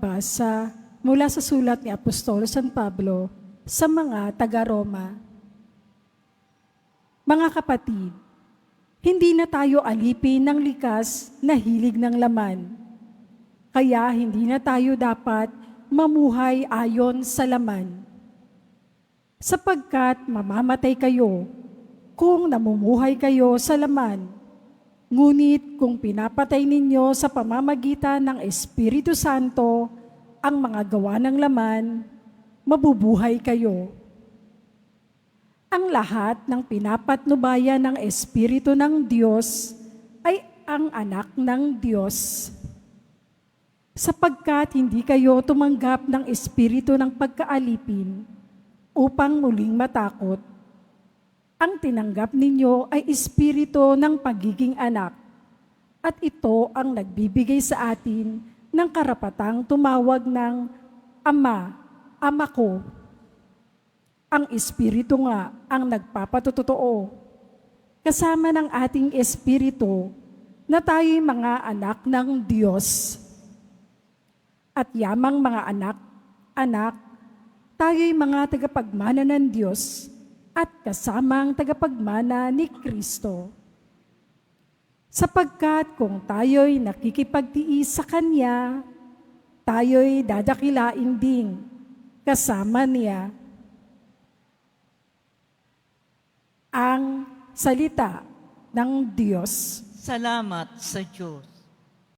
Pagbasa mula sa sulat ni Apostolo San Pablo sa mga taga-Roma. Mga kapatid, hindi na tayo alipin ng likas na hilig ng laman. Kaya hindi na tayo dapat mamuhay ayon sa laman. Sapagkat mamamatay kayo kung namumuhay kayo sa laman. Ngunit kung pinapatay ninyo sa pamamagitan ng Espiritu Santo ang mga gawa ng laman, mabubuhay kayo. Ang lahat ng pinapatnubayan ng Espiritu ng Diyos ay ang anak ng Diyos. Sapagkat hindi kayo tumanggap ng Espiritu ng pagkaalipin upang muling matakot, ang tinanggap ninyo ay espiritu ng pagiging anak. At ito ang nagbibigay sa atin ng karapatang tumawag ng Ama, Ama ko. Ang espiritu nga ang nagpapatotoo. Kasama ng ating espiritu na tayo'y mga anak ng Diyos. At yamang mga anak, anak, tayo'y mga tagapagmana ng Diyos at kasamang tagapagmana ni Kristo. Sapagkat kung tayo'y nakikipagtiis sa Kanya, tayo'y dadakilain ding kasama niya. Ang salita ng Diyos. Salamat sa Diyos.